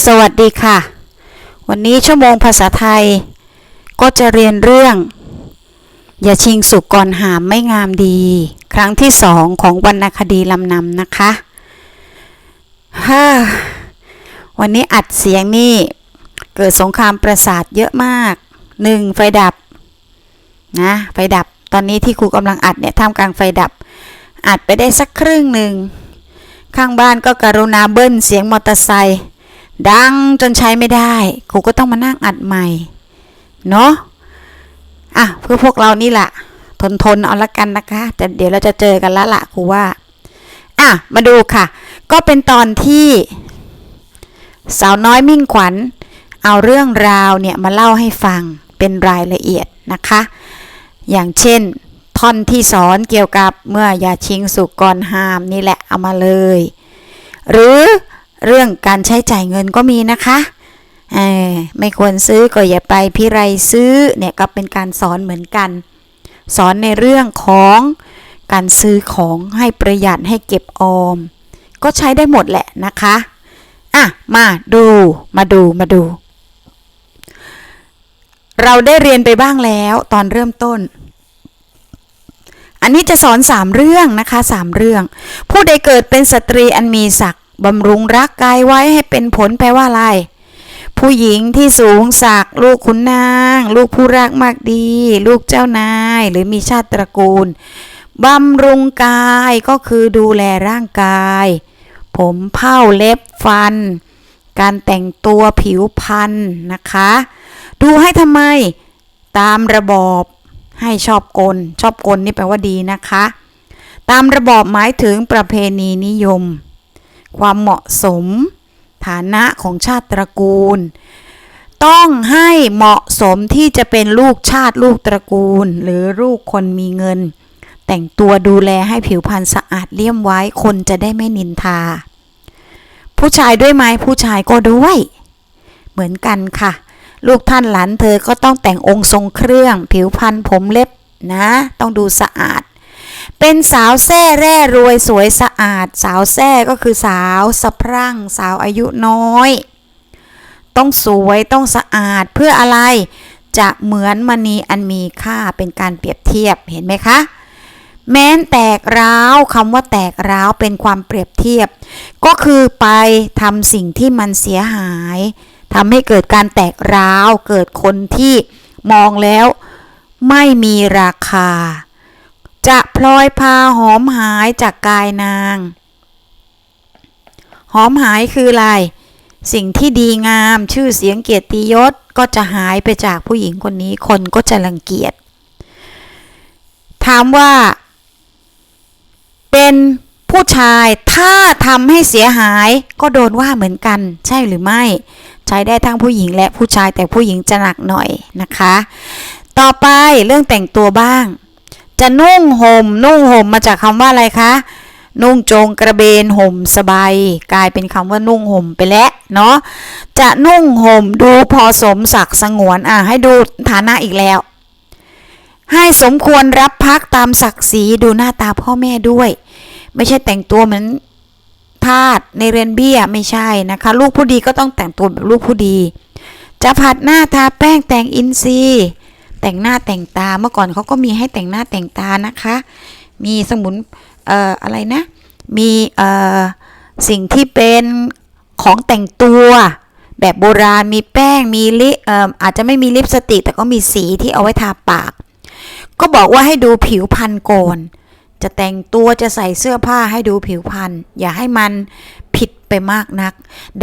สวัสดีค่ะ วันนี้ชั่วโมงภาษาไทย ก็จะเรียนเรื่อง อย่าชิงสุกก่อนหามไม่งามดี ครั้งที่สองของวรรณคดีลำนำนะคะฮ่าวันนี้อัดเสียงนี่ เกิดสงครามประสาทเยอะมากหนึ่งไฟดับนะไฟดับตอนนี้ที่ครูกำลังอัดเนี่ยท่ามกลางไฟดับ อัดไปได้สักครึ่งหนึ่งข้างบ้านก็กรุณาเบิ้ลเสียงมอเตอร์ไซค์ ดังจนใช้ไม่ได้ครูก็ต้องมานั่งอัดใหม่ เนาะอะเพื่อพวกเรานี่แหละทนทนเอาละกันนะคะแต่เดี๋ยวเราจะเจอกันล้วละครูว่า อะ มาดูค่ะ ก็เป็นตอนที่ สาวน้อยมิ่งขวัญ เอาเรื่องราวเนี่ยมาเล่าให้ฟังเป็นรายละเอียดนะคะ อย่างเช่น ท่อนที่สอนเกี่ยวกับเมื่ออยาชิงสุกก่อนห้ามนี่แหละเอามาเลย หรือ เรื่องการใช้จ่ายเงินก็มีนะคะไม่ควรซื้อก็อย่าไปพิไรซื้อเนี่ยก็เป็นการสอนเหมือนกัน สอนในเรื่องของการซื้อของให้ประหยัดให้เก็บออม ก็ใช้ได้หมดแหละนะคะอะมาดูมาดูมาดู เราได้เรียนไปบ้างแล้วตอนเริ่มต้น อันนี้จะสอนสามเรื่องนะคะสามเรื่อง ผู้ใดเกิดเป็นสตรีอันมีศักดิ บำรุงรักกายไว้ให้เป็นผลแปลว่าอะไร ผู้หญิงที่สูงศักดิ์ลูกขุนนาง ลูกผู้รักมากดี ลูกเจ้านาย หรือมีชาติตระกูลบำรุงกายก็คือดูแลร่างกาย ผมเผ้าเล็บฟัน การแต่งตัวผิวพรรณนะคะ ดูให้ทำไมตามระบอบให้ชอบกล ชอบกลนี่แปลว่าดีนะคะ ตามระบอบหมายถึงประเพณีนิยม ความเหมาะสม ฐานะของชาติตระกูล ต้องให้เหมาะสมที่จะเป็นลูกชาติลูกตระกูล หรือลูกคนมีเงิน แต่งตัวดูแลให้ผิวพรรณสะอาดเลี่ยมไว้คนจะได้ไม่นินทา ผู้ชายด้วยไหมผู้ชายก็ด้วย เหมือนกันค่ะ ลูกท่านหลานเธอก็ต้องแต่งองค์ทรงเครื่อง ผิวพรรณผมเล็บนะ ต้องดูสะอาด เป็นสาวแซ่แร่รวยสวยสะอาด สาวแซ่ก็คือสาวสะพรั่ง สาวอายุน้อย ต้องสวยต้องสะอาดเพื่ออะไร จะเหมือนมณีอันมีค่าเป็นการเปรียบเทียบเห็นไหมคะแม้นแตกร้าวคำว่าแตกร้าวเป็นความเปรียบเทียบ ก็คือไปทำสิ่งที่มันเสียหายทำให้เกิดการแตกร้าว เกิดคนที่มองแล้วไม่มีราคา จะพลอยพาหอมหายจากกายนาง หอมหายคืออะไร สิ่งที่ดีงามชื่อเสียงเกียรติยศก็จะหายไปจากผู้หญิงคนนี้คนก็จะรังเกียจ ถามว่า เป็นผู้ชายถ้าทำให้เสียหายก็โดนว่าเหมือนกัน ใช่หรือไม่ ใช้ได้ทั้งผู้หญิงและผู้ชายแต่ผู้หญิงจะหนักหน่อยนะคะ ต่อไปเรื่องแต่งตัวบ้าง จะนุ่งห่มนุ่งห่มมาจากคำว่าอะไรคะ นุ่งโจงกระเบนห่มสบายกลายเป็นคำว่านุ่งห่มไปแล้วเนาะจะนุ่งห่มดูพอสมศักดิ์สงวนอะให้ดูฐานะอีกแล้ว ให้สมควรรับพักตามศักดิ์ศรีดูหน้าตาพ่อแม่ด้วย ไม่ใช่แต่งตัวเหมือนทาสในเรยนเบี้ยไม่ใช่นะคะ ลูกผู้ดีก็ต้องแต่งตัวแบบลูกผู้ดี จะผัดหน้าทาแป้งแต่งอินทรีย์ แต่งหน้าแต่งตาเมื่อก่อนเขาก็มีให้แต่งหน้าแต่งตานะคะ มีสมุนเอ่ออะไรนะ มีเอ่อสิ่งที่เป็นของแต่งตัวแบบโบราณมีแป้งมีลิเอ่ออาจจะไม่มีลิปสติก แต่ก็มีสีที่เอาไว้ทาปาก ก็บอกว่าให้ดูผิวพรรณก่อนจะแต่งตัวจะใส่เสื้อผ้าให้ดูผิวพรรณอย่าให้มันผิดไปมากนัก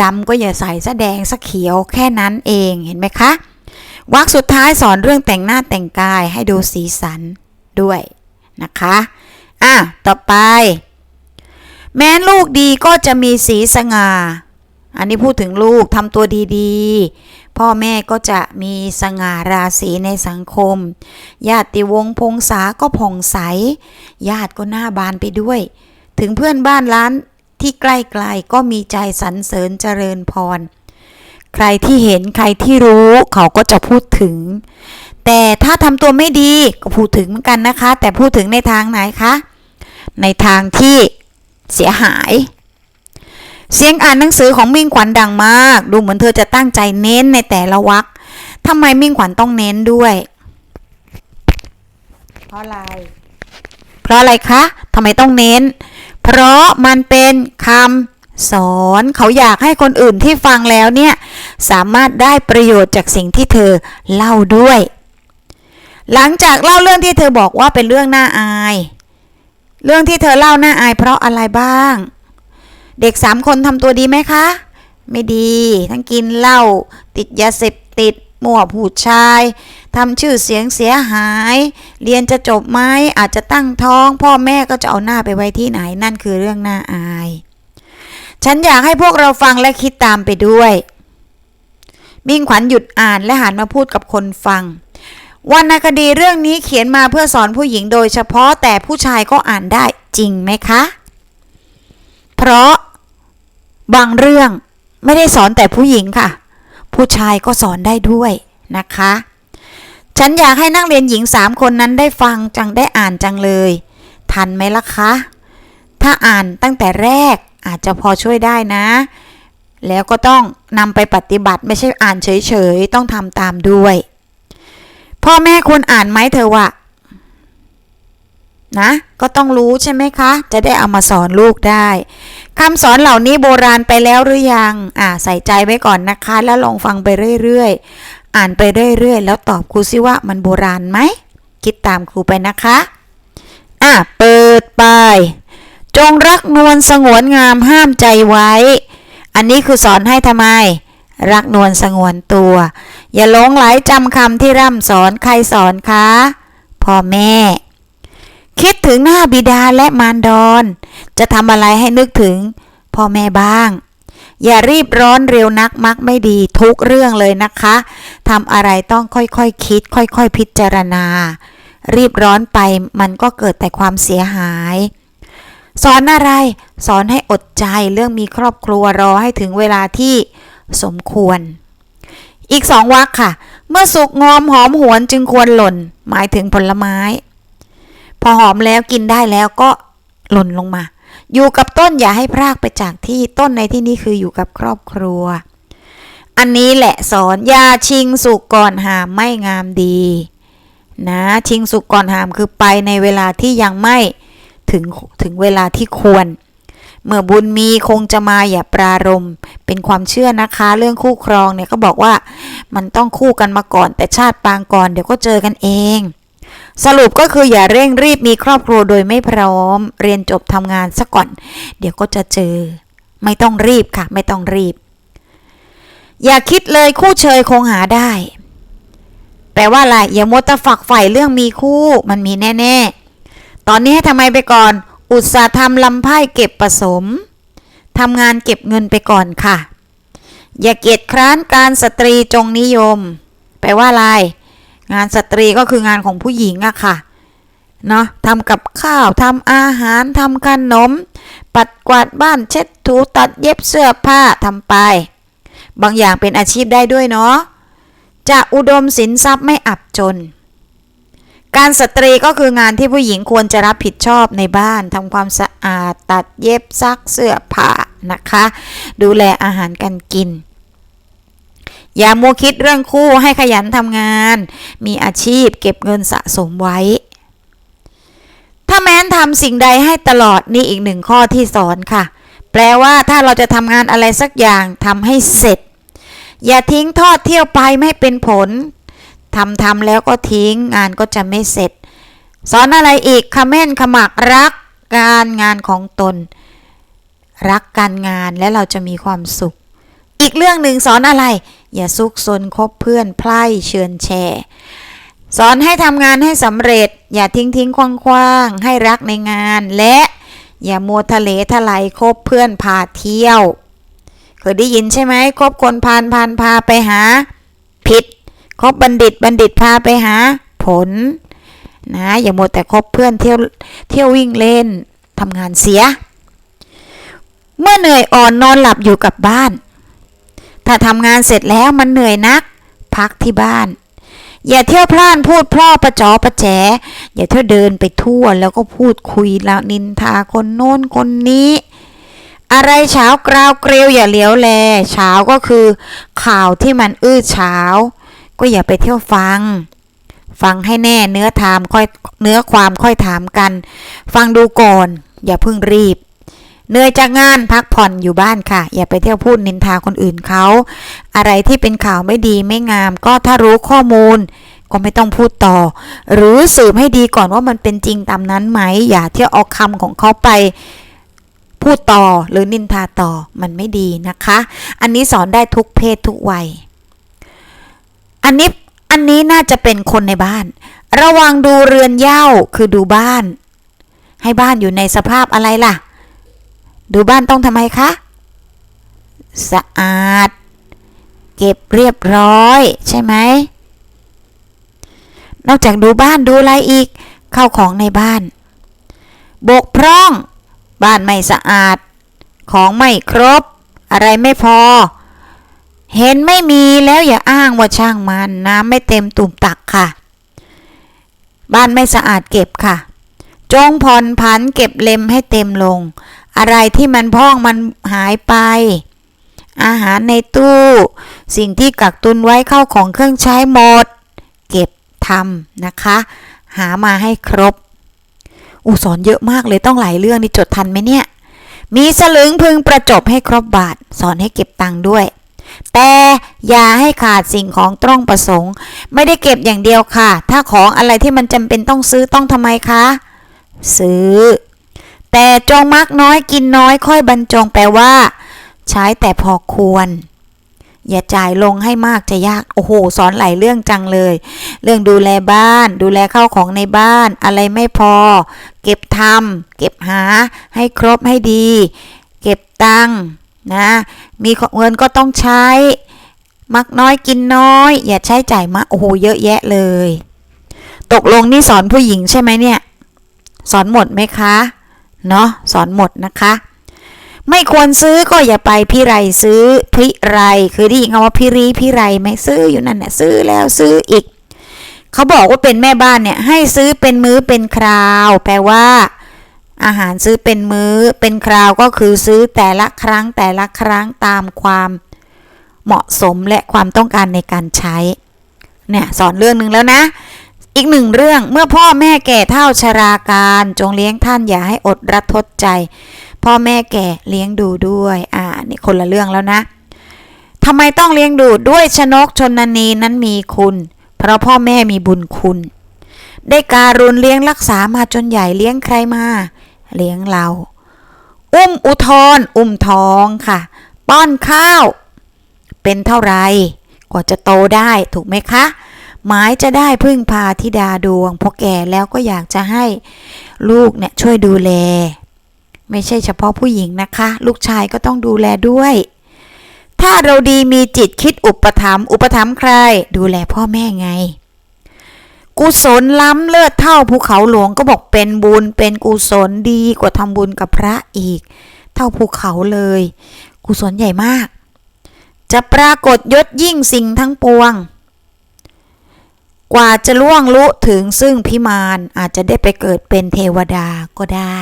ดำก็อย่าใส่ซะแดงซะเขียวแค่นั้นเองเห็นไหมคะ วรรคสุดท้ายสอนเรื่องแต่งหน้าแต่งกายให้ดูสีสันด้วยนะคะอะต่อไป แม้ลูกดีก็จะมีสีสง่า อันนี้พูดถึงลูกทำตัวดีๆ พ่อแม่ก็จะมีสง่าราศีในสังคม ญาติวงพงษาก็ผ่องใส ญาติก็หน้าบานไปด้วย ถึงเพื่อนบ้านร้านที่ใกล้ๆก็มีใจสรรเสริญเจริญพร ใครที่เห็นใครที่รู้เขาก็จะพูดถึง แต่ถ้าทำตัวไม่ดีก็พูดถึงเหมือนกันนะคะ แต่พูดถึงในทางไหนคะ ในทางที่เสียหาย เสียงอ่านหนังสือของมิ่งขวัญดังมาก ดูเหมือนเธอจะตั้งใจเน้นในแต่ละวรรคทำไมมิ่งขวัญต้องเน้นด้วยเพราะอะไร เพราะอะไรคะทำไมต้องเน้น เพราะมันเป็นคำ สอนเขาอยากให้คนอื่นที่ฟังแล้วเนี่ย สามารถได้ประโยชน์จากสิ่งที่เธอเล่าด้วย หลังจากเล่าเรื่องที่เธอบอกว่าเป็นเรื่องน่าอาย เรื่องที่เธอเล่าน่าอายเพราะอะไรบ้าง เด็กสามคนทำตัวดีไหมคะ ไม่ดี ทั้งกินเหล้าติดยาเสพติดมั่วผู้ชายทำชื่อเสียงเสียหาย เรียนจะจบไหมอาจจะตั้งท้อง พ่อแม่ก็จะเอาหน้าไปไว้ที่ไหนนั่นคือเรื่องน่าอาย ฉันอยากให้พวกเราฟังและคิดตามไปด้วย มิ่งขวัญหยุดอ่านและหันมาพูดกับคนฟังวรรณคดีเรื่องนี้เขียนมาเพื่อสอนผู้หญิงโดยเฉพาะแต่ผู้ชายก็อ่านได้จริงไหมคะ เพราะบางเรื่องไม่ได้สอนแต่ผู้หญิงค่ะ ผู้ชายก็สอนได้ด้วยนะคะ ฉันอยากให้นักเรียนหญิงสามคนนั้นได้ฟังจังได้อ่านจังเลย ทันไหมล่ะคะ ถ้าอ่านตั้งแต่แรก อาจจะพอช่วยได้นะ แล้วก็ต้องนำไปปฏิบัติไม่ใช่อ่านเฉยๆ ต้องทำตามด้วย พ่อแม่ควรอ่านไหมเธอวะนะ ก็ต้องรู้ใช่ไหมคะ จะได้เอามาสอนลูกได้คำสอนเหล่านี้โบราณไปแล้วหรือยัง อ่าใส่ใจไว้ก่อนนะคะ แล้วลองฟังไปเรื่อยๆ อ่านไปเรื่อยๆ แล้วตอบครูซิว่ามันโบราณไหม คิดตามครูไปนะคะ อะ เปิดไป จงรักนวลสงวนงามห้ามใจไว้ อันนี้คือสอนให้ทำไม รักนวลสงวนตัว อย่าหลงไหลจำคำที่ร่ำสอนใครสอนคะพ่อแม่ คิดถึงหน้าบิดาและมารดอนจะทำอะไรให้นึกถึงพ่อแม่บ้าง อย่ารีบร้อนเร็วนักมักไม่ดีทุกเรื่องเลยนะคะทำอะไรต้องค่อยๆคคิด ค่อยๆพิจารณา รีบร้อนไปมันก็เกิดแต่ความเสียหาย สอนอะไร สอนให้อดใจเรื่องมีครอบครัวรอให้ถึงเวลาที่สมควร อีกสองวรรคค่ะ เมื่อสุกงอมหอมหวนจึงควรหล่น หมายถึงผลไม้ พอหอมแล้วกินได้แล้วก็หล่นลงมา อยู่กับต้นอย่าให้พรากไปจากที่ต้นในที่นี้คืออยู่กับครอบครัว อันนี้แหละสอนยาชิงสุกก่อนหามไม่งามดี นะชิงสุกก่อนหามคือไปในเวลาที่ยังไม่ ถึงถึงเวลาที่ควร เมื่อบุญมีคงจะมาอย่าปรารมเป็นความเชื่อนะคะ เรื่องคู่ครองเนี่ยก็บอกว่ามันต้องคู่กันมาก่อน แต่ชาติปางก่อนเดี๋ยวก็เจอกันเอง สรุปก็คืออย่าเร่งรีบมีครอบครัวโดยไม่พร้อม เรียนจบทำงานซะก่อน เดี๋ยวก็จะเจอ ไม่ต้องรีบค่ะ ไม่ต้องรีบ อย่าคิดเลยคู่เชยคงหาได้แปลว่าอะไรอย่ามัวแต่ฝักใฝ่เรื่องมีคู่ มันมีแน่ ๆ ตอนนี้ให้ทำไมไปก่อน อุตสาห์ทำลำไพ่เก็บผสมทำงานเก็บเงินไปก่อนค่ะ อย่าเกียจคร้านการสตรีจงนิยม แปลว่าอะไร งานสตรีก็คืองานของผู้หญิงอะค่ะ เนาะทำกับข้าวทำอาหารทำขนม ปัดกวาดบ้านเช็ดถูตัดเย็บเสื้อผ้าทำไป บางอย่างเป็นอาชีพได้ด้วยเนาะจะอุดมสินทรัพย์ไม่อับจน การสตรีก็คืองานที่ผู้หญิงควรจะรับผิดชอบในบ้านทำความสะอาดตัดเย็บซักเสื้อผ้านะคะ ดูแลอาหารการกิน อย่ามัวคิดเรื่องคู่ให้ขยันทำงาน มีอาชีพเก็บเงินสะสมไว้ ถ้าแม้นทำสิ่งใดให้ตลอดนี่อีกหนึ่งข้อที่สอนค่ะ แปลว่าถ้าเราจะทำงานอะไรสักอย่างทำให้เสร็จ อย่าทิ้งทอดเที่ยวไปไม่เป็นผล ทำทำแล้วก็ทิ้งงานก็จะไม่เสร็จ สอนอะไรอีกคำเม่นขมักรักการงานของตน รักการงานและเราจะมีความสุข อีกเรื่องหนึ่งสอนอะไร อย่าซุกซนคบเพื่อนไพร่เชิญแชร์สอนให้ทำงานให้สำเร็จ อย่าทิ้งทิ้งคว้างควางให้รักในงานและอย่ามัวทะเลทลายคบเพื่อนพาเที่ยว เคยได้ยินใช่ไหมคบคนพานพานพาไปหา ผิด คบบัณฑิตบัณฑิตพาไปหาผลนะอย่าหมัวแต่คบเพื่อนเที่ยวเที่ยววิ่งเล่นทำงานเสีย เมื่อเหนื่อยอ่อนนอนหลับอยู่กับบ้าน ถ้าทำงานเสร็จแล้วมันเหนื่อยนัก พักที่บ้าน อย่าเที่ยวพล่านพูดพล่อประจอประแจ อย่าเที่ยวเดินไปทั่วแล้วก็พูดคุยแล้วนินทาคนโน้นคนนี้อะไรเช้ากราวเกลียวอย่าเลี้ยวแลเช้าก็คือข่าวที่มันอื้อเช้า ก็อย่าไปเที่ยวฟัง ฟังให้แน่เนื้อถามค่อยเนื้อความค่อยถามกัน ฟังดูก่อนอย่าเพิ่งรีบเหนื่อยจากงานพักผ่อนอยู่บ้านค่ะ อย่าไปเที่ยวพูดนินทาคนอื่นเขา อะไรที่เป็นข่าวไม่ดีไม่งาม ก็ถ้ารู้ข้อมูล ก็ไม่ต้องพูดต่อ หรือสืบให้ดีก่อนว่ามันเป็นจริงตามนั้นไหม อย่าเที่ยวเอาคำของเขาไปพูดต่อหรือนินทาต่อมันไม่ดีนะคะ อันนี้สอนได้ทุกเพศทุกวัย อันนี้อันนี้น่าจะเป็นคนในบ้าน ระวังดูเรือนเย้าคือดูบ้าน ให้บ้านอยู่ในสภาพอะไรล่ะ ดูบ้านต้องทำไมคะ สะอาด เก็บเรียบร้อย ใช่ไหม นอกจากดูบ้านดูอะไรอีก เข้าของในบ้าน บกพร่อง บ้านไม่สะอาด ของไม่ครบ อะไรไม่พอ เห็นไม่มีแล้วอย่าอ้างว่าช่างมันน้ำไม่เต็มตุ่มตักค่ะ บ้านไม่สะอาดเก็บค่ะ จงผ่อนผันเก็บเล็มให้เต็มลง อะไรที่มันพองมันหายไป อาหารในตู้ สิ่งที่กักตุนไว้เข้าของเครื่องใช้หมด เก็บทำนะคะ หามาให้ครบอูสอนเยอะมากเลยต้องหลายเรื่องนี่จดทันไหมเนี่ย มีสลึงพึงประจบให้ครบบาท สอนให้เก็บตังค์ด้วย แต่อย่าให้ขาดสิ่งของต้องประสงค์ ไม่ได้เก็บอย่างเดียวค่ะ ถ้าของอะไรที่มันจำเป็นต้องซื้อต้องทำไมคะ ซื้อ แต่จงมักน้อยกินน้อยค่อยบรรจงแปลว่า ใช้แต่พอควร อย่าจ่ายลงให้มากจะยาก โอ้โห สอนหลายเรื่องจังเลย เรื่องดูแลบ้าน ดูแลข้าของในบ้าน อะไรไม่พอ เก็บทำเก็บหา ให้ครบให้ดี เก็บตังค์ นะมีเงินก็ต้องใช้ มักน้อยกินน้อย อย่าใช้จ่ายมากโอ้โหเยอะแยะเลย ตกลงนี่สอนผู้หญิงใช่ไหมเนี่ย สอนหมดไหมคะ เนาะสอนหมดนะคะ ไม่ควรซื้อก็อย่าไปพิไรซื้อพิไรคือได้ยินคำว่าพิรีพิไรไหมซื้ออยู่นั่นเนี่ยซื้อแล้วซื้ออีกเขาบอกว่าเป็นแม่บ้านเนี่ยให้ซื้อเป็นมื้อเป็นคราว แปลว่า อาหารซื้อเป็นมื้อเป็นคราวก็คือซื้อแต่ละครั้งแต่ละครั้งตามความเหมาะสมและความต้องการในการใช้ เนี่ยสอนเรื่องหนึ่งแล้วนะ อีกหนึ่งเรื่องเมื่อพ่อแม่แก่เท่าชราการจงเลี้ยงท่านอย่าให้อดรัดทดใจ พ่อแม่แก่เลี้ยงดูด้วย อ่านี่คนละเรื่องแล้วนะทำไมต้องเลี้ยงดูด้วยชนกชนนีนั้นมีคุณ เพราะพ่อแม่มีบุญคุณ ได้การุณเลี้ยงรักษามาจนใหญ่เลี้ยงใครมา เลี้ยงเรา อุ้มอุทธรอุ้มท้องค่ะ ป้อนข้าว เป็นเท่าไรกว่าจะโตได้ถูกไหมคะ หมายจะได้พึ่งพาธิดาดวงพอแก่แล้วก็อยากจะให้ลูกเนี่ยช่วยดูแล ไม่ใช่เฉพาะผู้หญิงนะคะ ลูกชายก็ต้องดูแลด้วย ถ้าเราดีมีจิตคิดอุปถัมภ์อุปถัมภ์ใคร ดูแลพ่อแม่ไง กุศลล้ำเลิศเท่าภูเขาหลวงก็บอกเป็นบุญ เป็นกุศลดีกว่าทำบุญกับพระอีก เท่าภูเขาเลย กุศลใหญ่มาก จะปรากฏยศยิ่งสิ่งทั้งปวง กว่าจะล่วงลุถึงซึ่งพิมานอาจจะได้ไปเกิดเป็นเทวดาก็ได้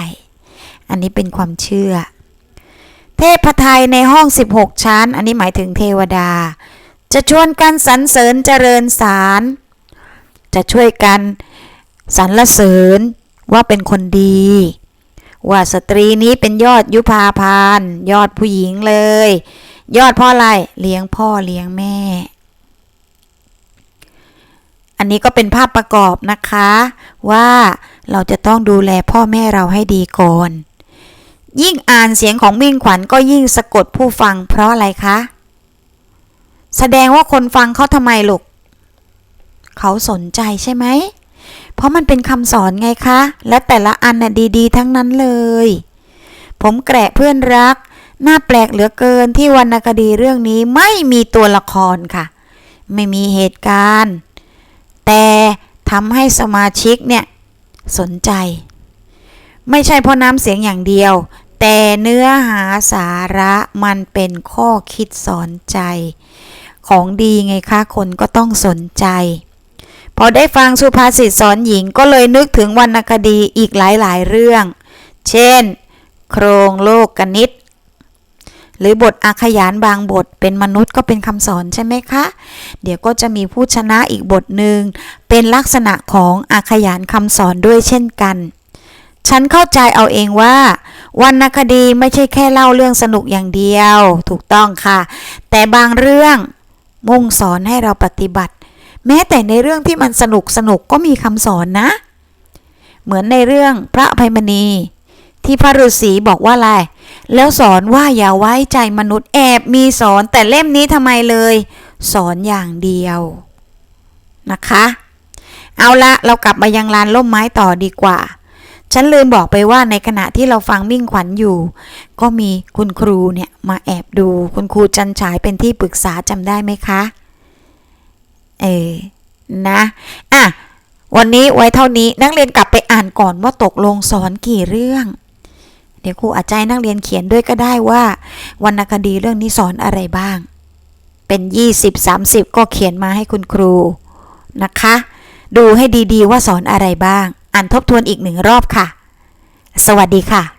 อันนี้เป็นความเชื่อ เทพไทยในห้อง 16 ชั้น อันนี้หมายถึงเทวดา จะชวนกันสรรเสริญเจริญสาร จะช่วยกันสรรเสริญว่าเป็นคนดี ว่าสตรีนี้เป็นยอดยุพาพาน ยอดผู้หญิงเลย ยอดพ่ออะไรเลี้ยงพ่อเลี้ยงแม่ อันนี้ก็เป็นภาพประกอบนะคะ ว่าเราจะต้องดูแลพ่อแม่เราให้ดีก่อน ยิ่งอ่านเสียงของมิ่งขวัญก็ยิ่งสะกดผู้ฟังเพราะอะไรคะ แสดงว่าคนฟังเขาทำไมลูก เขาสนใจใช่ไหม เพราะมันเป็นคำสอนไงคะ และแต่ละอันน่ะดีๆ ทั้งนั้นเลย ผมแกะเพื่อนรัก น่าแปลกเหลือเกินที่วรรณคดีเรื่องนี้ไม่มีตัวละครค่ะ ไม่มีเหตุการณ์ แต่ทำให้สมาชิกเนี่ยสนใจ ไม่ใช่เพราะน้ำเสียงอย่างเดียว แต่เนื้อหาสาระมันเป็นข้อคิดสอนใจ ของดีไงคะ คนก็ต้องสนใจ พอได้ฟังสุภาษิตสอนหญิงก็เลยนึกถึงวรรณคดีอีกหลายๆ เรื่อง เช่น โครงโลกกนิษฐ์หรือบทอาขยานบางบทเป็นมนุษย์ก็เป็นคำสอนใช่ไหมคะ เดี๋ยวก็จะมีผู้ชนะอีกบทหนึ่งเป็นลักษณะของอาขยานคำสอนด้วยเช่นกัน ฉันเข้าใจเอาเองว่าวรรณคดีไม่ใช่แค่เล่าเรื่องสนุกอย่างเดียว ถูกต้องค่ะ แต่บางเรื่องมุ่งสอนให้เราปฏิบัติ แม้แต่ในเรื่องที่มันสนุกสนุกก็มีคำสอนนะ เหมือนในเรื่องพระอภัยมณี ที่พระฤาษีบอกว่าอะไร แล้วสอนว่าอย่าไว้ใจมนุษย์แอบมีสอนแต่เล่มนี้ทำไมเลย สอนอย่างเดียวนะคะ เอาละเรากลับมายังลานล่มไม้ต่อดีกว่า ฉันลืมบอกไปว่าในขณะที่เราฟังมิ่งขวัญอยู่ ก็มีคุณครูเนี่ยมาแอบดูคุณครูจันฉายเป็นที่ปรึกษาจำได้ไหมคะ เออนะอะวันนี้ไว้เท่านี้นักเรียนกลับไปอ่านก่อนว่าตกลงสอนกี่เรื่อง เดี๋ยวครูอาจจะให้นักเรียนเขียนด้วยก็ได้ว่า วรรณคดีเรื่องนี้สอนอะไรบ้าง เป็น 20-30 ก็เขียนมาให้คุณครูนะคะ ดูให้ดีๆว่าสอนอะไรบ้าง อ่านทบทวนอีกหนึ่งรอบค่ะ สวัสดีค่ะ